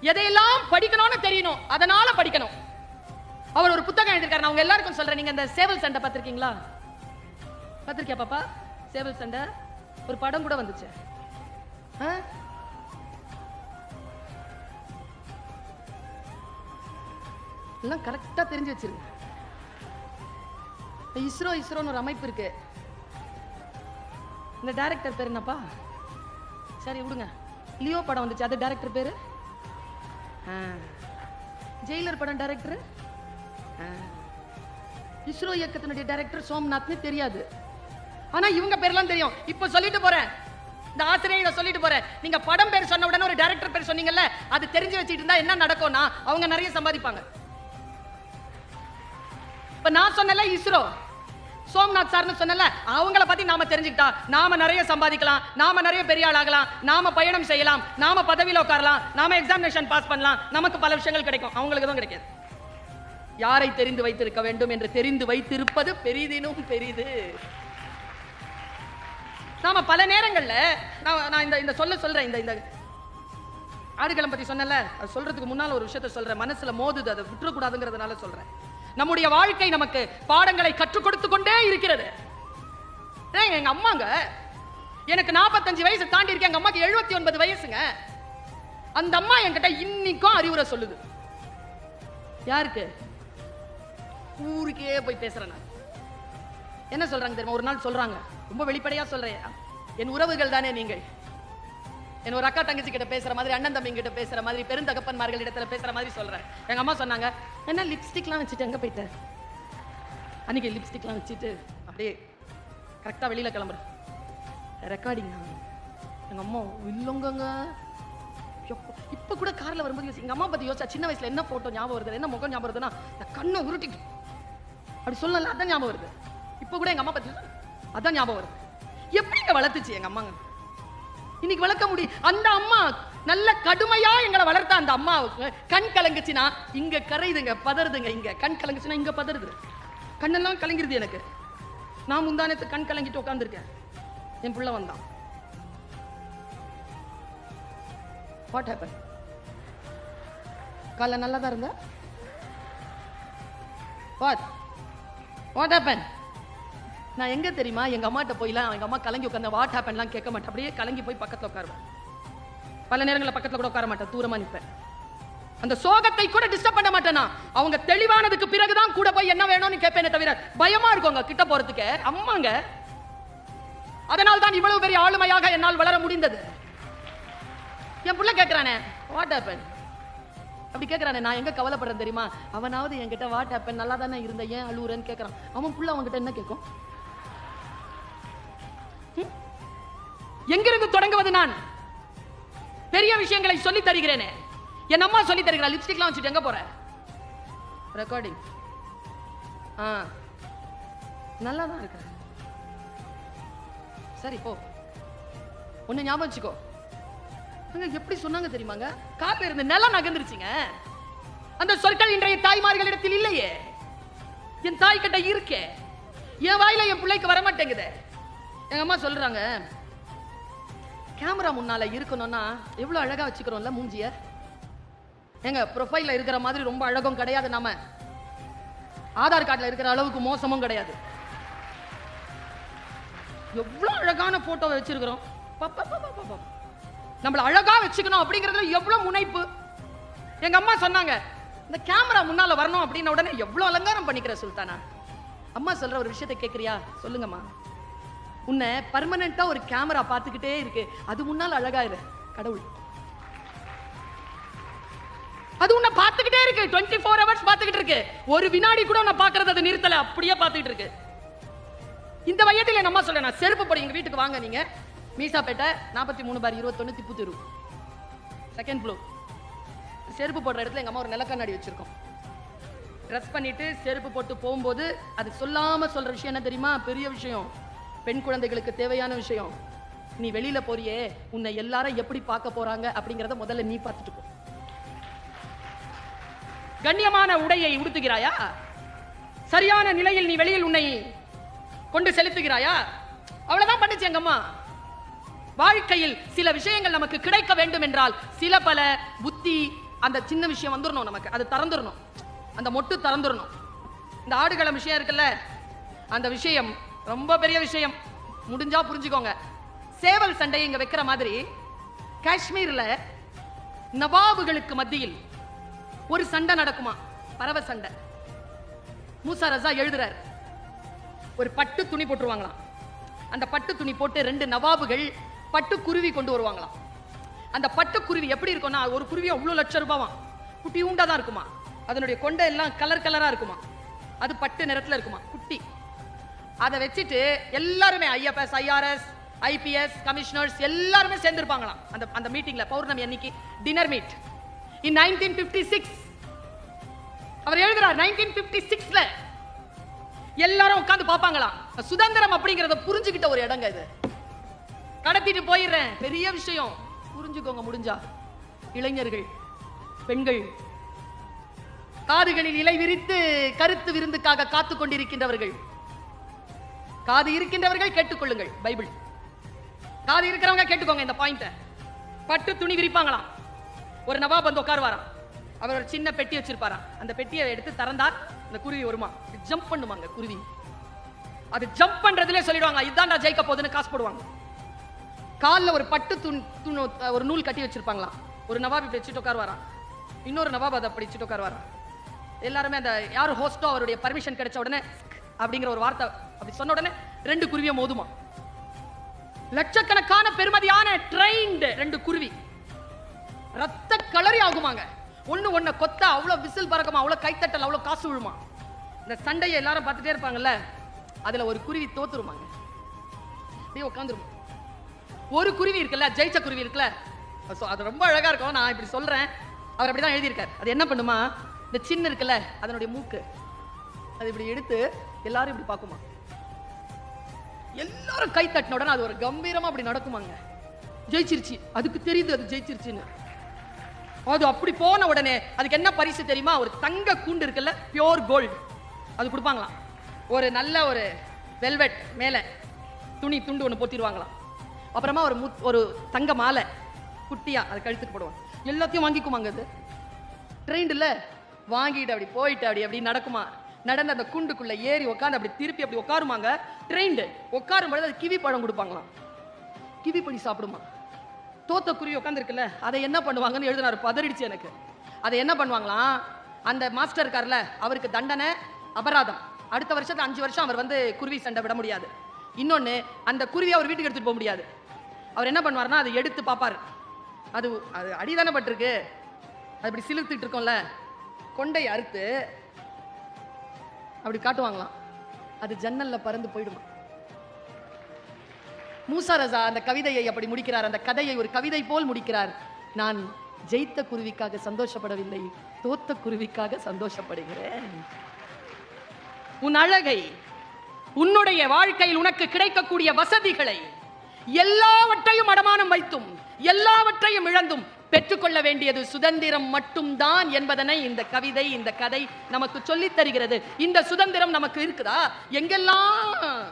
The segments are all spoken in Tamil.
எதையெல்லாம் படிக்கணும்னு தெரியணும் அதனால படிக்கணும். அவர் ஒரு புத்தகம் எழுதியிருக்காரு. நான் உங்க எல்லாருக்கும் சொல்றேன். நீங்க இந்த சேவல் சண்டை பார்த்திருக்கீங்களா? பார்த்திருக்கியா பாப்பா? சேவல் சண்டை. ஒரு படம் கூட வந்துச்சு. ஆ? எல்லாம் கரெக்டா தெரிஞ்சு வச்சிருங்க. இஸ்ரோ இஸ்ரோன்னு ஒரு அமைப்பு இருக்கு. இந்த டைரக்டர் பேர் என்னப்பா? சரி விடுங்க. லியோ படம் வந்துச்சு. அது டைரக்டர் பேரு? ஜெயிலர் படம் டைரக்டர் இஸ்ரோ இயக்கத்தினுடைய டைரக்டர் சோம்நாத்னு தெரியாது. ஆனா இவங்க பேர்லாம் தெரியும். இப்போ சொல்லிட்டு போறேன். இந்த ஆசிரியை இதை சொல்லிட்டு போறேன். நீங்க படம் பேர் சொன்ன உடனே ஒரு டைரக்டர் பேர் சொன்னீங்கல்ல அது தெரிஞ்சு வச்சுட்டு இருந்தா என்ன நடக்கும்னா அவங்க நிறைய சம்பாதிப்பாங்க. இப்ப நான் சொன்னல இஸ்ரோ. சோம்நாத் சார்னு சொன்னல அவங்கள பத்தி நாம தெரிஞ்சுக்கிட்டா நாம நிறைய சம்பாதிக்கலாம் நாம நிறைய பெரிய ஆளாகலாம் நாம பயணம் செய்யலாம் நாம பதவியில உட்காரலாம் நாம எக்ஸாமினேஷன் பாஸ் பண்ணலாம் நமக்கு பல விஷயங்கள் கிடைக்கும். அவங்களுக்கு தான் கிடைக்காது. யாரை தெரிந்து வைத்திருக்க வேண்டும் என்று தெரிந்து வைத்திருப்பது பெரிதினும் பெரிது. நாம பல நேரங்கள்ல நான் நான் இந்த இந்த சொல்ல சொல்றேன் இந்த இந்த ஆடுகளம் பத்தி சொன்னல சொல்றதுக்கு முன்னால ஒரு விஷயத்த சொல்றேன். மனசுல மோதுது அதை விட்டுறக்கூடாதுங்கிறதுனால சொல்றேன். நம்முடைய வாழ்க்கை நமக்கு பாடங்களை கற்றுக் கொடுத்து கொண்டே இருக்கிறது. எங்க அம்மாங்க எனக்கு 45 வயசு தாண்டி இருக்கு. எங்க அம்மாக்கு 79 ஒன்பது வயசுங்க. அந்த அம்மா என்கிட்ட இன்னைக்கும் அறிவுரை சொல்லுது. யாருக்கு? ஊருக்கே போய் பேசுறேன் நான். என்ன சொல்றாங்க தெரியுமா? ஒரு நாள் சொல்றாங்க. ரொம்ப வெளிப்படையா சொல்றேன். என் உறவுகள் தானே நீங்கள். என் ஒரு அக்கா தங்கச்சி கிட்ட பேசுற மாதிரி அண்ணன் தம்பி கிட்ட பேசுற மாதிரி பெருந்தகப்பன்மார்கள் இடத்துல பேசுற மாதிரி சொல்றேன். எங்க அம்மா சொன்னாங்க என்ன லிப்ஸ்டிக்லாம் வச்சுட்டு எங்க போயிட்ட? அன்னைக்கு லிப்ஸ்டிக்லாம் வச்சுட்டு அப்படியே கரெக்டா வெளியில கிளம்புறேன். ரெக்கார்டிங் எங்க அம்மா இல்லைங்கங்க. எப்போ- இப்ப கூட கார்ல வரும்போது யோசி- எங்க அம்மா பத்தி யோசிச்சா சின்ன வயசுல என்ன போட்டோ ஞாபகம் வருது என்ன முகம் ஞாபகம் வருதுன்னா கண்ணை உருட்டிட்டு. அப்படி சொல்லல அதான் ஞாபகம் வருது. இப்ப கூட எங்க அம்மா பத்தி அதான் ஞாபகம் வருது. எப்படிங்க வளர்த்துச்சு எங்க அம்மாங்க? இன்னைக்கு வளர்க்க முடியும் அந்த அம்மா நல்ல கடுமையா எங்களை வளர்த்த அந்த அம்மாவுக்கு. கண் கலங்குச்சுன்னா இங்க கரையுதுங்க பதறுதுங்க இங்க. கண் கலங்குச்சுன்னா இங்க பதறுது. கண்ணெல்லாம் கலங்கிருது எனக்கு. நான் முந்தானத்து கண் கலங்கிட்டு உட்காந்துருக்கேன் என் புள்ள வந்தான். வாட் ஹேப்பன் காலைல நல்லா தான் இருந்தா? வாட் வாட் ஹேப்பன் நான் எங்க தெரியுமா? எங்க அம்மாட்ட போயிலாம் எங்கள் அம்மா கலங்கி உட்காந்து வாட் ஹேப்பன்லாம் கேட்க மாட்டேன். அப்படியே கலங்கி போய் பக்கத்தில் உட்காருவேன். பல நேரங்களில் பக்கத்துல கூட உட்கார மாட்டேன். தூரமா நிற்பேன் அந்த சோகத்தை கூட டிஸ்டர்ப் பண்ண மாட்டேனா அவங்க தெளிவானதுக்கு பிறகுதான் கூட போய் என்ன வேணும்னு கேட்பேனே தவிர பயமா இருக்குங்க கிட்ட போறதுக்கு. அம்மாங்க. அதனால் தான் இவ்வளவு பெரிய ஆளுமையாக என்னால் வளர முடிந்தது. என் புள்ள கேட்கிறானே வாட் ஹேப்பன் அப்படி கேட்கறானே நான் எங்க கவலைப்படுறேன் தெரியுமா? அவனாவது என்கிட்ட வாட் ஹேப்பன் நல்லா தானே இருந்த ஏன் அழுவுறேன்னு கேட்கறான் அவன் புள்ள அவன்கிட்ட என்ன கேட்கும் எங்கிருந்து தொடங்குவது நான்? பெரிய விஷயங்களை சொல்லி தருகிறேனே. என் அம்மா சொல்லி தருகிறா லிப்ஸ்டிக்லாம் வச்சுட்டு எங்க போற? ரெக்கார்டிங் ஆ. நல்லா தான் இருக்க? சரி போ. ஒன்று ஞாபகம் வச்சுக்கோ. அங்க எப்படி சொன்னாங்க தெரியுமாங்க காப்பி இருந்து நிலம் நகர்ந்துருச்சுங்க. அந்த சொற்கள் இன்றைய தாய்மார்களிடத்தில் இல்லையே. என் தாய் கிட்ட இருக்கே. என் வாயில என் பிள்ளைக்கு வர மாட்டேங்குதே எங்க அம்மா சொல்றாங்க கேமரா முன்னால இருக்கணும்னா எவ்வளவு அழகா வச்சுக்கிறோம்ல மூஞ்சிய? எங்க ப்ரொஃபைல இருக்கிற மாதிரி ரொம்ப அழகும் கிடையாது நாம. ஆதார் கார்டில் இருக்கிற அளவுக்கு மோசமும் கிடையாது. எவ்வளோ அழகான போட்டோவை வச்சிருக்கிறோம். நம்மளை நம்மள அழகா வச்சுக்கணும் அப்படிங்கறதுல எவ்வளவு முனைப்பு? எங்க அம்மா சொன்னாங்க இந்த கேமரா முன்னால வரணும் அப்படின்ன உடனே எவ்வளவு அலங்காரம் பண்ணிக்கிற சுல்தானா? அம்மா சொல்ற ஒரு விஷயத்தை கேக்குறியா? சொல்லுங்கம்மா. உன்னை பர்மனண்டா ஒரு கேமரா பார்த்துக்கிட்டே இருக்கு. அது முன்னால அழகா இரு கடவுள். அது உன்னை பார்த்துக்கிட்டே இருக்கு. 24 ஃபோர் ஹவர்ஸ் பார்த்துக்கிட்டு இருக்கு. ஒரு வினாடி கூட உன்னை பார்க்கறது அது நிறுத்தல. அப்படியே பார்த்துக்கிட்டு இருக்கு. இந்த வயதில் என் அம்மா சொல்ல நான் செருப்பு போட எங்க வீட்டுக்கு வாங்க நீங்க. மீசாப்பேட்டை நாற்பத்தி மூணு பார் இருபத்தொன்னு திப்பு தெரு செகண்ட் ஃப்ளோர் செருப்பு போடுற இடத்துல எங்க அம்மா ஒரு நிலக்கண்ணாடி வச்சிருக்கோம். ட்ரெஸ் பண்ணிட்டு செருப்பு போட்டு போகும்போது அது சொல்லாம சொல்ற விஷயம் என்ன தெரியுமா? பெரிய விஷயம். பெண் குழந்தைகளுக்கு தேவையான விஷயம். நீ வெளியில போறியே உன்னை எல்லாரும் எப்படி பார்க்க போறாங்க அப்படிங்கறத முதல்ல நீ பார்த்துட்டு போ. கண்ணியமான உடையை உடுத்துகிறாயா? சரியான நிலையில் நீ வெளியில் உன்னை கொண்டு செலுத்துகிறாயா? அவ்வளவுதான் பண்ணுச்சு எங்கம்மா வாழ்க்கையில் சில விஷயங்கள் நமக்கு கிடைக்க வேண்டும் என்றால் சில பல புத்தி அந்த சின்ன விஷயம் வந்துடணும் நமக்கு. அது திறந்துடணும் அந்த மொட்டு திறந்துடணும் இந்த ஆடுகளம் விஷயம் இருக்குல்ல அந்த விஷயம் ரொம்ப பெரிய விஷயம். முடிஞ்சா புரிஞ்சுக்கோங்க. சேவல் சண்டையை இங்க வைக்கிற மாதிரி காஷ்மீர்ல நவாபுகளுக்கு மத்தியில் ஒரு சண்டை நடக்குமா? பறவை சண்டை. மூசா ரசா எழுதுறார். ஒரு பட்டு துணி போட்டுருவாங்களாம். அந்த பட்டு துணி போட்டு ரெண்டு நவாபுகள் பட்டு குருவி கொண்டு வருவாங்களாம். அந்த பட்டு குருவி எப்படி இருக்கும்னா ஒரு குருவி அவ்வளோ லட்சம் ரூபாவாம். குட்டி உண்டா தான் இருக்குமா? அதனுடைய கொண்டை எல்லாம் கலர் கலரா இருக்குமா? அது பட்டு நிறத்துல இருக்குமா? குட்டி. அதை வச்சுட்டு எல்லாருமே ஐஎஃப்எஸ் ஐஆர்எஸ் ஐபிஎஸ் கமிஷனர்ஸ் எல்லாருமே சேர்ந்துருப்பாங்களாம். அந்த அந்த மீட்டிங்ல பௌர்ணமி அன்னைக்கு dinner meet in nineteen fifty six அவர் எழுதுறார் நைன்டீன் பிப்டி சிக்ஸ்ல எல்லாரும் உட்கார்ந்து பார்ப்பாங்களாம். சுதந்திரம் அப்படிங்கறத புரிஞ்சுக்கிட்ட ஒரு இடங்க இது. கடத்திட்டு போயிடுறேன். பெரிய விஷயம். புரிஞ்சுக்கோங்க முடிஞ்சா. இளைஞர்கள் பெண்கள் காதுகளில் இலை விரித்து கருத்து விருந்துக்காக காத்து கொண்டிருக்கின்றவர்கள் காது இருக்கின்றவர்கள் கேட்டுக்கொள்ளுங்கள் பைபிள். காது இருக்கிறவங்க கேட்டுக்கோங்க இந்த பாயிண்ட பட்டு துணி விரிப்பாங்களாம். ஒரு நவாப் வந்து உட்காருவாராம். அவர் ஒரு சின்ன பெட்டி வச்சிருப்பாராம். அந்த பெட்டியை எடுத்து திறந்தார் இந்த குருவி வருமா? ஜம்ப் பண்ணுவாங்க குருவி. அது ஜம்ப் பண்றதுல சொல்லிடுவாங்க இதுதான் நான் ஜெயிக்க போகுதுன்னு காசு போடுவாங்க. கால்ல ஒரு பட்டு துண் துணு ஒரு நூல் கட்டி வச்சிருப்பாங்களாம். ஒரு நவாப் இப்படி வச்சுட்டு உட்காருவாராம். இன்னொரு நவாப் அதை அப்படி வச்சுட்டு உட்காருவாராம். எல்லாருமே அந்த யார் ஹோஸ்டோ அவருடைய பர்மிஷன் கிடைச்ச உடனே அப்படிங்கிற ஒரு வார்த்தை அப்படி சொன்ன உடனே ரெண்டு குருவியை மோதுமா. லட்சக்கணக்கான பெருமதியான ட்ரெயின்டு ரெண்டு குருவி. ரத்த கலரி ஆகுமாங்க. ஒண்ணு ஒண்ண கொத்த அவ்வளவு விசில் பறக்குமா அவ்வளவு கைத்தட்டல் அவ்வளவு காசு விழுமா. இந்த சண்டையை எல்லாரும் பார்த்துட்டே இருப்பாங்கல்ல அதுல ஒரு குருவி தோத்துருமாங்க. அப்படியே உட்காந்துருமா. ஒரு குருவி இருக்குல்ல ஜெயிச்ச குருவி இருக்குல்ல. அது ரொம்ப அழகா இருக்கும். நான் இப்படி சொல்றேன். அவர் அப்படிதான் எழுதியிருக்கார். அது என்ன பண்ணுமா? இந்த சின்ன இருக்குல்ல அதனுடைய மூக்கு. அது இப்படி எடுத்து எல்லாரும் இப்படி பார்க்குமா? எல்லாரும் கை தட்டின உடனே அது ஒரு கம்பீரமா அப்படி நடக்குமாங்க. ஜெயிச்சிருச்சு. அதுக்கு தெரியுது அது ஜெயிச்சிருச்சுன்னு. அது அப்படி போன உடனே அதுக்கு என்ன பரிசு தெரியுமா? ஒரு தங்க கூண்டு இருக்குல்ல பியோர் கோல்டு அது கொடுப்பாங்களாம். ஒரு நல்ல ஒரு வெல்வெட் மேலே துணி துண்டு ஒன்று போத்திடுவாங்களாம். அப்புறமா ஒரு முத் ஒரு தங்க மாலை குட்டியா அது கழுத்துக்கு போடுவாங்க எல்லாத்தையும் வாங்கிக்குமாங்க அது? ட்ரெயின்ல வாங்கிட்டு அப்படி போயிட்டு அப்படி அப்படி நடக்குமா? நடந்து அந்த குண்டுக்குள்ள ஏறி உட்காந்து அப்படி திருப்பி அப்படி உட்காருமாங்க ட்ரெயின்டு உட்காரும் பொழுது அது கிவி பழம் கொடுப்பாங்களாம். கிவி பழி சாப்பிடுமா. தோத்த குருவி உட்காந்துருக்குல்ல அதை என்ன பண்ணுவாங்கன்னு எழுதினாரு பதறிடுச்சு எனக்கு. அதை என்ன பண்ணுவாங்களாம்? அந்த மாஸ்டர் இருக்கார்ல அவருக்கு தண்டனை அபராதம். அடுத்த வருஷத்து அஞ்சு வருஷம் அவர் வந்து குருவி சண்டை விட முடியாது. இன்னொன்று அந்த குருவி அவர் வீட்டுக்கு எடுத்துகிட்டு போக முடியாது. அவர் என்ன பண்ணுவார்னா அதை எடுத்து பார்ப்பாரு அது அது அடிதானே பட்டிருக்கு. அது இப்படி சிலுத்துட்டு இருக்கோம்ல. கொண்டை அறுத்து அப்படி காட்டுவாங்களாம். அது ஜன்னல்ல பறந்து போயிடுமா. மூசா ரசா அந்த கவிதையை அப்படி முடிக்கிறார். அந்த கதையை ஒரு கவிதை போல் முடிக்கிறார். நான் ஜெயித்த குருவிக்காக சந்தோஷப்படவில்லை தோத்த குருவிக்காக சந்தோஷப்படுகிறேன். உன் அழகை உன்னுடைய வாழ்க்கையில் உனக்கு கிடைக்கக்கூடிய வசதிகளை எல்லாவற்றையும் அடமானம் வைத்தும் எல்லாவற்றையும் இழந்தும் பெற்றுக்கொள்ள வேண்டியது சுதந்திரம் மட்டும்தான் என்பதனை இந்த கவிதை இந்த கதை நமக்கு சொல்லித் தருகிறது. இந்த சுதந்திரம் நமக்கு இருக்குதா? எங்கெல்லாம்?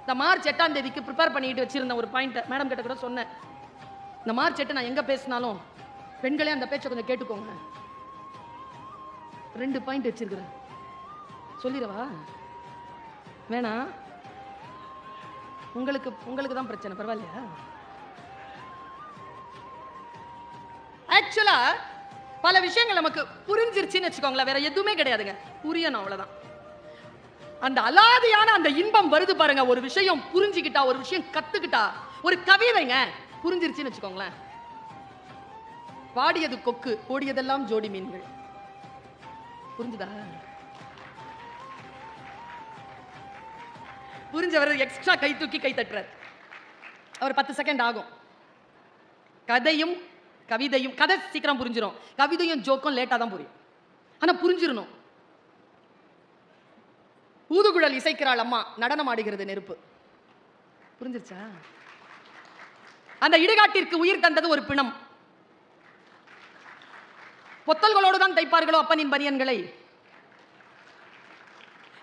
இந்த மார்ச் எட்டாம் தேதிக்கு ப்ரிப்பேர் பண்ணிட்டு வச்சிருந்த ஒரு பாயிண்ட் மேடம் கிட்ட கூட சொன்னேன். இந்த மார்ச் எட்டு நான் எங்க பேசினாலும் பெண்களே அந்த பேச்சை கொஞ்சம் கேட்டுக்கோங்க. ரெண்டு பாயிண்ட் வச்சிருக்கிறேன். சொல்லிடவா? வேணாம். உங்களுக்கு உங்களுக்கு தான் பிரச்சனை பரவாயில்லையா? ஆக்சுவலா பல விஷயங்கள் நமக்கு புரிஞ்சிருச்சுன்னு வச்சுக்கோங்களேன். வேற எதுவுமே கிடையாதுங்க. புரியணும் அவ்வளவுதான். அந்த அலாதியான அந்த இன்பம் வருது பாருங்க. ஒரு விஷயம் புரிஞ்சுக்கிட்டா ஒரு விஷயம் கத்துக்கிட்டா ஒரு கவிதைங்க புரிஞ்சிருச்சுன்னு வச்சுக்கோங்களேன். பாடியது கொக்கு ஓடியதெல்லாம் ஜோடி மீன்கள். புரிஞ்சுதா? புரிஞ்சவர் எக்ஸ்ட்ரா கை தூக்கி கை தட்டுறார். அவர் பத்து செகண்ட் ஆகும். கதையும் கவிதையும் கதை சீக்கிரம் புரிஞ்சிடும் கவிதையும் ஜோக்கும் லேட்டாக தான் புரியும். ஆனால் புரிஞ்சிடணும் ஊதுகுழல் இசைக்கிறாள் அம்மா நடனம் ஆடுகிறது நெருப்பு. புரிஞ்சிருச்சா? அந்த இடுகாட்டிற்கு உயிர் தந்தது ஒரு பிணம். பொத்தல்களோடு தான் தைப்பார்களோ அப்பனின் பனியன்களை?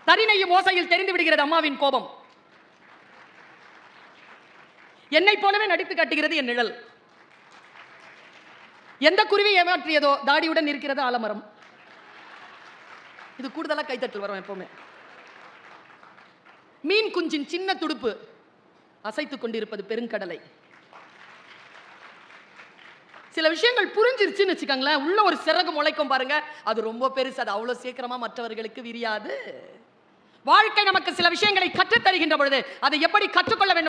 தரிணையும் ஓசையில் தெரிந்து விடுகிறது அம்மாவின் கோபம். என்னை போலவே நடித்து காட்டுகிறது என் நிழல். எந்த குருவி ஏமாற்றியதோ தாடியுடன் இருக்கிறது ஆலமரம். இது கூடுதலா கைத்தட்டல் வரும் எப்பவுமே. மீன் குஞ்சின் சின்ன துடுப்பு அசைத்துக் கொண்டிருப்பது பெருங்கடலை. சில விஷயங்கள் புரிஞ்சிருச்சுன்னு வச்சுக்கோங்களேன். உள்ள ஒரு சிறகு முளைக்கும் பாருங்க. அது ரொம்ப பெருசு. அது அவ்வளவு சீக்கிரமா மற்றவர்களுக்கு விரியாது. வாழ்க்கை நமக்கு சில விஷயங்களை கற்றுத் தருகின்ற பொழுது அதை எப்படி கற்றுக்கொள்ள வேண்டும்?